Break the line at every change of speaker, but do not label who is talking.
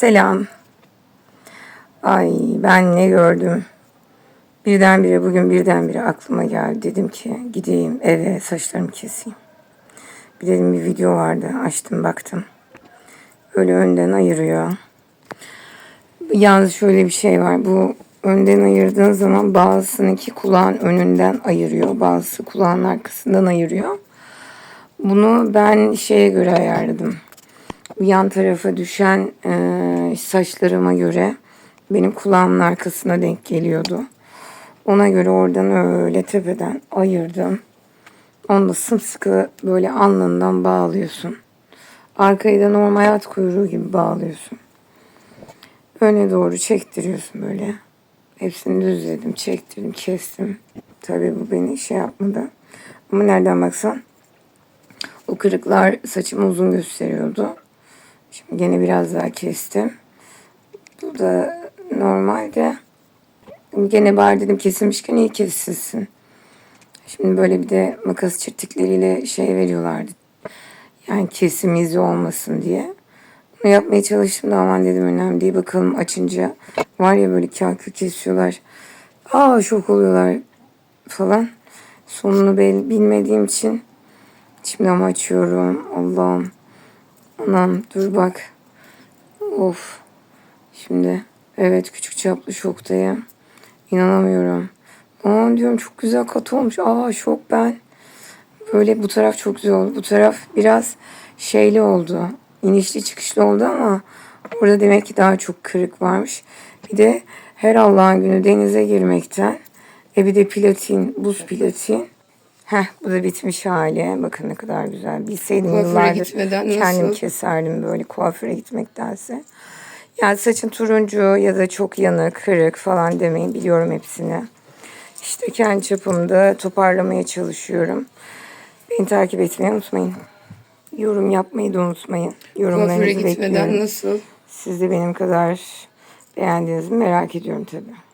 Selam. Ay ben ne gördüm. Birdenbire bugün birdenbire aklıma geldi. Dedim ki gideyim eve saçlarımı keseyim. Bir dedim bir video vardı. Açtım baktım. Öyle önden ayırıyor. Yalnız şöyle bir şey var. Bu önden ayırdığın zaman bazısınınki kulağın önünden ayırıyor. Bazısı kulağın arkasından ayırıyor. Bunu ben şeye göre ayarladım. Yan tarafa düşen e, saçlarıma göre benim kulağımın arkasına denk geliyordu. Ona göre oradan öyle tepeden ayırdım. Onu da sımsıkı böyle alnından bağlıyorsun. Arkayı da normal at kuyruğu gibi bağlıyorsun. Öne doğru çektiriyorsun böyle. Hepsini düzledim, çektirdim, kestim. Tabii bu beni şey yapmadı. Ama nereden baksan o kırıklar saçımı uzun gösteriyordu. Şimdi gene biraz daha kestim. Bu da normalde gene bari dedim kesilmişken iyi kesilsin. Şimdi böyle bir de makas çirtikleriyle şey veriyorlardı. Yani kesim izi olmasın diye. Bunu yapmaya çalıştım da aman dedim önemli değil. Bakalım açınca var ya böyle kakü kesiyorlar. Aa şok oluyorlar falan. Sonunu bilmediğim için şimdi ama açıyorum. Allah'ım. Anam dur bak. Of. Şimdi evet küçük çaplı şoktayım. İnanamıyorum. Aa diyorum çok güzel kat olmuş. Aa şok ben. Böyle bu taraf çok güzel oldu. Bu taraf biraz şeyli oldu. İnişli çıkışlı oldu ama orada demek ki daha çok kırık varmış. Bir de her Allah'ın günü denize girmekten. E bir de platin, buz platin. Heh bu da bitmiş hali. Bakın ne kadar güzel. Bilseydim
Kuaföre
yıllardır
gitmeden
kendim
nasıl?
keserdim böyle kuaföre gitmektense. Yani saçın turuncu ya da çok yanık, kırık falan demeyin. Biliyorum hepsini. İşte kendi çapımda toparlamaya çalışıyorum. Beni takip etmeyi unutmayın. Yorum yapmayı da unutmayın.
Kuaföre
Yorumlarınızı
gitmeden
bekliyorum.
nasıl?
Siz de benim kadar beğendiğinizi merak ediyorum tabii.